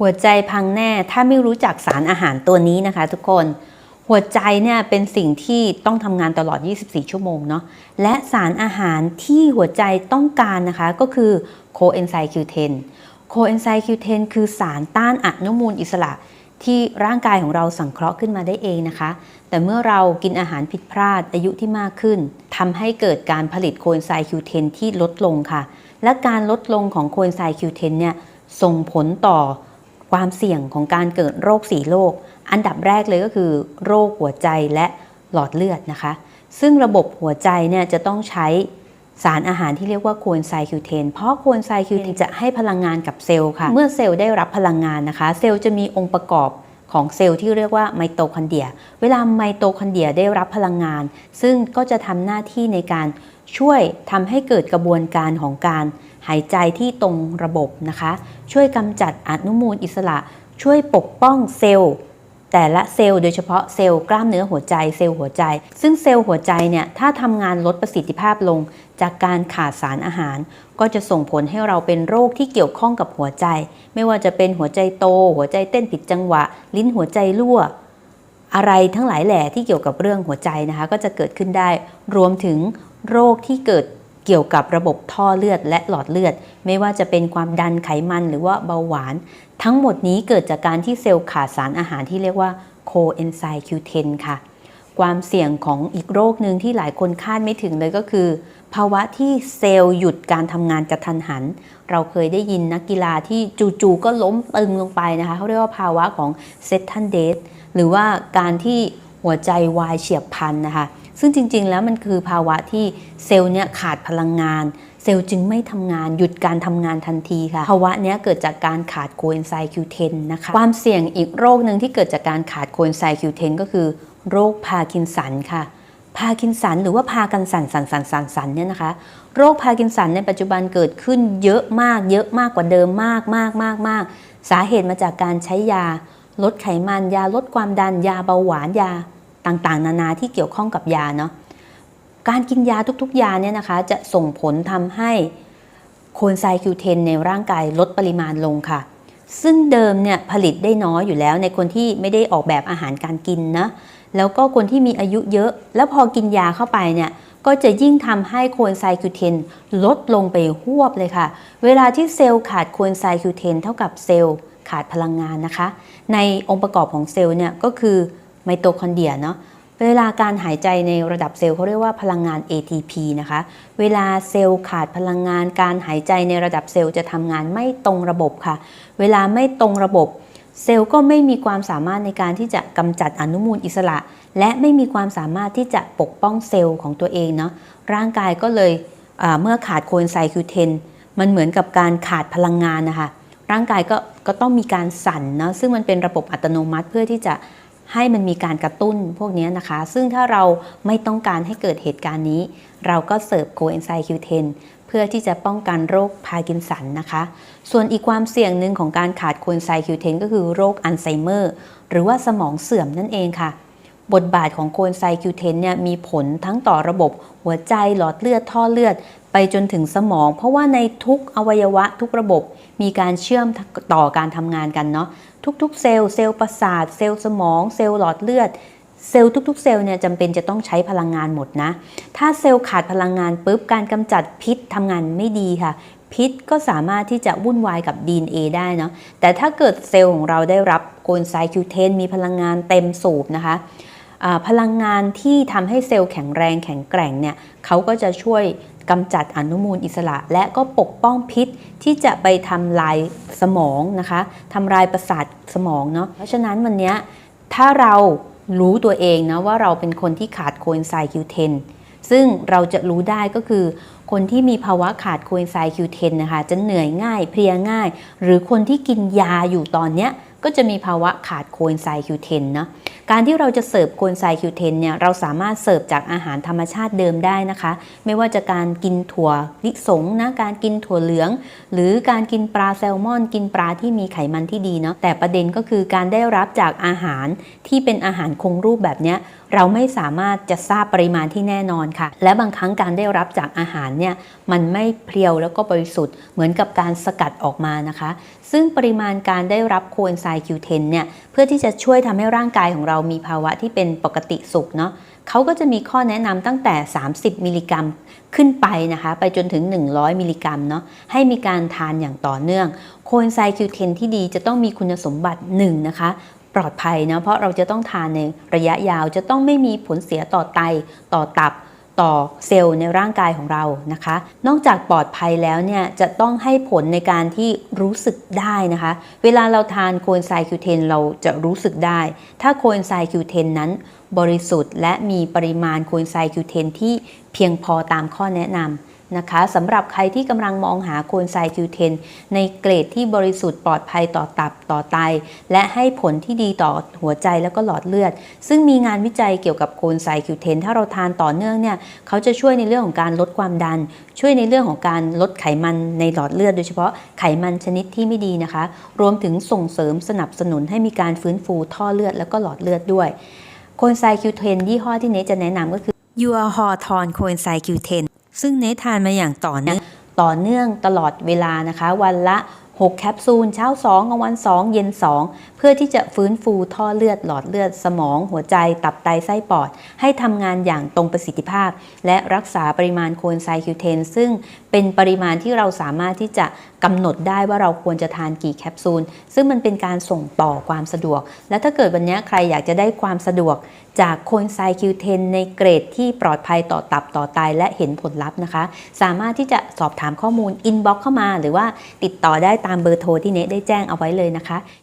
หัวใจพังแน่ถ้าไม่รู้จักสารอาหารตัวนี้นะคะ ทุกคน หัวใจเนี่ยเป็นสิ่งที่ต้องทำงานตลอด 24 ชั่วโมงเนาะและสารอาหารที่หัวใจต้องการนะคะก็คือโคเอนไซม์ Q10 โคเอนไซม์ Q10 คือสารต้านอนุมูลอิสระที่ร่างกายของเราสังเคราะห์ขึ้นมาได้เองนะคะ แต่เมื่อเรากินอาหารผิดพลาดอายุที่มากขึ้นทำให้เกิดการผลิตโคเอนไซม์ Q10 ที่ลดลงค่ะ และการลดลงของโคเอนไซม์ Q10 เนี่ยส่งผลต่อ ความเสี่ยงของการเกิดโรคสีโรค อันดับแรกเลยก็คือ โรคหัวใจและหลอดเลือดนะคะ ซึ่งระบบหัวใจเนี่ยจะต้องใช้สารอาหารที่เรียกว่าโคเอนไซม์ Q10 เพราะโคเอนไซม์ Q10 จะให้พลังงานกับเซลล์ค่ะ เมื่อเซลล์ได้รับพลังงานนะคะ เซลล์จะมีองค์ประกอบ ของเซลล์ที่เรียกว่าไมโตคอนเดรีย เวลาไมโตคอนเดรียได้รับพลังงาน ซึ่งก็จะทำหน้าที่ในการช่วยทำให้เกิดกระบวนการของการหายใจที่ตรงระบบนะคะ ช่วยกำจัดอนุมูลอิสระ ช่วยปกป้องเซลล์ แต่ละเซลล์โดยเฉพาะเซลล์กล้ามเนื้อหัวใจเซลล์หัวใจ ซึ่งเซลล์หัวใจเนี่ยถ้าทำงานลดประสิทธิภาพลง จากการขาดสารอาหาร ก็จะส่งผลให้เราเป็นโรคที่เกี่ยวข้องกับหัวใจ ไม่ว่าจะเป็นหัวใจโต หัวใจเต้นผิดจังหวะ ลิ้นหัวใจรั่ว อะไรทั้งหลายแหล่ที่เกี่ยวกับเรื่องหัวใจนะคะ ก็จะเกิดขึ้นได้ รวมถึงโรคที่เกิด เกี่ยวกับระบบท่อเลือดและหลอดเลือด ไม่ว่าจะเป็นความดันไขมันหรือว่าเบาหวาน ทั้งหมดนี้เกิดจากการที่เซลล์ขาดสารอาหารที่เรียกว่าโคเอนไซม์ Q10 ค่ะ ความเสี่ยงของอีกโรคหนึ่งที่หลายคนคาดไม่ถึงเลยก็คือ ภาวะที่เซลล์หยุดการทำงานกระทันหัน เราเคยได้ยินนักกีฬาที่จู่ๆก็ล้มตึงลงไปนะคะเขาเรียกว่าภาวะของเซ t ทันเด h หรือว่าการที่หัวใจวายเฉียบพลันนะคะ ซึ่งจริง ๆ แล้วมันคือภาวะที่เซลล์เนี่ยขาดพลังงาน เซลล์จึงไม่ทำงานหยุดการทำงานทันทีค่ะ ภาวะนี้เกิดจากการขาดโคเอนไซม์ Q10 นะคะ ความเสี่ยงอีกโรคหนึ่งที่เกิดจากการขาดโคเอนไซม์ Q10 ก็คือโรคพาร์กินสันค่ะพาร์กินสันหรือว่าพากันสันสันสันสันสันเนี่ยนะคะ โรคพาร์กินสันในปัจจุบันเกิดขึ้นเยอะมาก เยอะมากกว่าเดิมมากมากมากมากสาเหตุมาจากการใช้ยา ลดไขมันยาลดความดันยาเบาหวานยา ต่างๆ นานาที่เกี่ยวข้องกับยาเนาะการกินยาทุกๆ ยาเนี่ยนะคะ จะส่งผลทำให้โคนไซม์ Q10 ในร่างกายลดปริมาณลงค่ะ ซึ่งเดิมเนี่ยผลิตได้น้อยอยู่แล้วในคนที่ไม่ได้ออกแบบอาหารการกินนะแล้วก็คนที่มีอายุเยอะ แล้วพอกินยาเข้าไปเนี่ยก็จะยิ่งทำให้โคนไซม์ Q10 ลดลงไปหวบเลยค่ะ เวลาที่เซลล์ขาดโคนไซม์ Q10 เท่ากับเซลล์ขาดพลังงานนะคะ ในองค์ประกอบของเซลล์เนี่ยก็คือ ไมโตคอนเดรียเนาะเวลาการหายใจในระดับเซลล์เขาเรียกว่าพลังงาน ATP นะคะ เวลาเซลล์ขาดพลังงานการหายใจในระดับเซลล์จะทำงานไม่ตรงระบบค่ะ เวลาไม่ตรงระบบ เซลล์ก็ไม่มีความสามารถในการที่จะกำจัดอนุมูลอิสระ และไม่มีความสามารถที่จะปกป้องเซลล์ของตัวเองเนาะร่างกายก็เลยเมื่อขาดโคเอนไซม์ Q10 มันเหมือนกับการขาดพลังงานนะคะร่างกายก็ก็ต้องมีการสั่นนะซึ่งมันเป็นระบบอัตโนมัติเพื่อที่จะ ให้มันมีการกระตุ้นพวกนี้นะคะ ซึ่งถ้าเราไม่ต้องการให้เกิดเหตุการณ์นี้ เราก็เสิร์ฟโคเอนไซม์ Q10 เพื่อที่จะป้องกันโรคพาร์กินสันนะคะ ส่วนอีกความเสี่ยงหนึ่งของการขาดโคเอนไซม์ Q10 ก็คือโรคอัลไซเมอร์ หรือว่าสมองเสื่อมนั่นเองค่ะ บทบาทของโคเอนไซม์ Q10 เนี่ยมีผลทั้งต่อระบบหัวใจหลอดเลือดท่อเลือดไปจนถึงสมอง เพราะว่าในทุกอวัยวะทุกระบบมีการเชื่อมต่อการทำงานกันเนาะ ทุกๆ เซลล์เซลล์ประสาท เซลล์สมอง เซลล์หลอดเลือด เซลล์ทุกๆ เซลล์เนี่ยจำเป็นจะต้องใช้พลังงานหมดนะ ถ้าเซลล์ขาดพลังงานปุ๊บการกำจัดพิษทำงานไม่ดีค่ะ พิษก็สามารถที่จะวุ่นวายกับ DNA ได้เนาะแต่ถ้าเกิดเซลล์ของเราได้รับโกลไซคิวเทนมีพลังงานเต็มสูบนะคะพลังงานที่ทำให้เซลล์แข็งแรงแข็งแกร่งเนี่ยเขาก็จะช่วยกำจัดอนุมูลอิสระ และก็ปกป้องพิษที่จะไปทำลายสมองนะคะทำลายประสาทสมองเนาะเพราะฉะนั้นวันนี้ถ้าเรารู้ตัวเองนะว่าเราเป็นคนที่ขาดโคเอนไซม์ Q10 ซึ่งเราจะรู้ได้ก็คือ คนที่มีภาวะขาดโคเอนไซม์ Q10 นนะคะจะเหนื่อยง่ายเพลียง่าย หรือคนที่กินยาอยู่ตอนเนี้ยก็จะมีภาวะขาดโคเอนไซม์ Q10 เนาะ การที่เราจะเสิร์ฟโคนไซคิวเทนเนี่ยเราสามารถเสิร์ฟจากอาหารธรรมชาติเดิมได้นะคะ ไม่ว่าจะการกินถั่วลิสงนะการกินถั่วเหลือง หรือการกินปลาแซลมอน กินปลาที่มีไขมันที่ดีเนาะแต่ประเด็นก็คือการได้รับจากอาหารที่เป็นอาหารคงรูปแบบเนี้ยเราไม่สามารถจะทราบปริมาณที่แน่นอนค่ะ และบางครั้งการได้รับจากอาหารเนี่ยมันไม่เพียวแล้วก็บริสุทธิ์เหมือนกับการสกัดออกมานะคะ ซึ่งปริมาณการได้รับโคเอนไซม์ Q10 เนี่ยเพื่อที่จะช่วยทำให้ร่างกายของเรามีภาวะที่เป็นปกติสุขเนาะเขาก็จะมีข้อแนะนำตั้งแต่ 30 มิลลิกรัมขึ้นไปนะคะ ไปจนถึง 100 มิลลิกรัมเนาะให้มีการทานอย่างต่อเนื่อง โคเอนไซม์ Q10 ที่ดีจะต้องมีคุณสมบัติ1นะคะปลอดภัยนะเพราะเราจะต้องทานในระยะยาวจะต้องไม่มีผลเสียต่อไตต่อตับ ต่อเซลล์ในร่างกายของเรานะคะ นอกจากปลอดภัยแล้วเนี่ยจะต้องให้ผลในการที่รู้สึกได้นะคะ เวลาเราทานโคนไซคิวเทนเราจะรู้สึกได้ ถ้าโคนไซคิวเทนนั้นบริสุทธิ์และมีปริมาณโคนไซคิวเทนที่เพียงพอตามข้อแนะนำ นะคะสำหรับใครที่กำลังมองหาโคเอนไซม์ Q10 ในเกรดที่บริสุทธิ์ปลอดภัยต่อตับต่อไต และให้ผลที่ดีต่อหัวใจแล้วก็หลอดเลือด ซึ่งมีงานวิจัยเกี่ยวกับโคเอนไซม์ Q10 ถ้าเราทานต่อเนื่องเนี่ยเขาจะช่วยในเรื่องของการลดความดัน ช่วยในเรื่องของการลดไขมันในหลอดเลือด โดยเฉพาะไขมันชนิดที่ไม่ดีนะคะ รวมถึงส่งเสริมสนับสนุนให้มีการฟื้นฟูท่อเลือดแล้วก็หลอดเลือดด้วยโคเอนไซม์ Q10 ยี่ห้อที่เนจะแนะนำก็คือยูอาฮอทอนโคเอนไซม์ Q10 ซึ่งเนททานมาอย่างต่อเนื่องต่อเนื่องตลอดเวลานะคะ วันละ 6 แคปซูล เช้า 2กลางวัน 2 เย็น 2 เพื่อที่จะฟื้นฟูท่อเลือดหลอดเลือดสมอง หัวใจ ตับไตไส้ปอด ให้ทำงานอย่างตรงประสิทธิภาพ และรักษาปริมาณโคเอนไซม์ Q10 ซึ่งเป็นปริมาณที่เราสามารถที่จะกำหนดได้ว่าเราควรจะทานกี่แคปซูล ซึ่งมันเป็นการส่งต่อความสะดวก และถ้าเกิดวันนี้ใครอยากจะได้ความสะดวกจากโคเอนไซม์ Q10 ในเกรดที่ปลอดภัยต่อตับต่อไตและเห็นผลลัพธ์นะคะ สามารถที่จะสอบถามข้อมูลอินบ็อกเข้ามา หรือว่าติดต่อได้ตามเบอร์โทรที่เนทได้แจ้งเอาไว้เลยนะคะ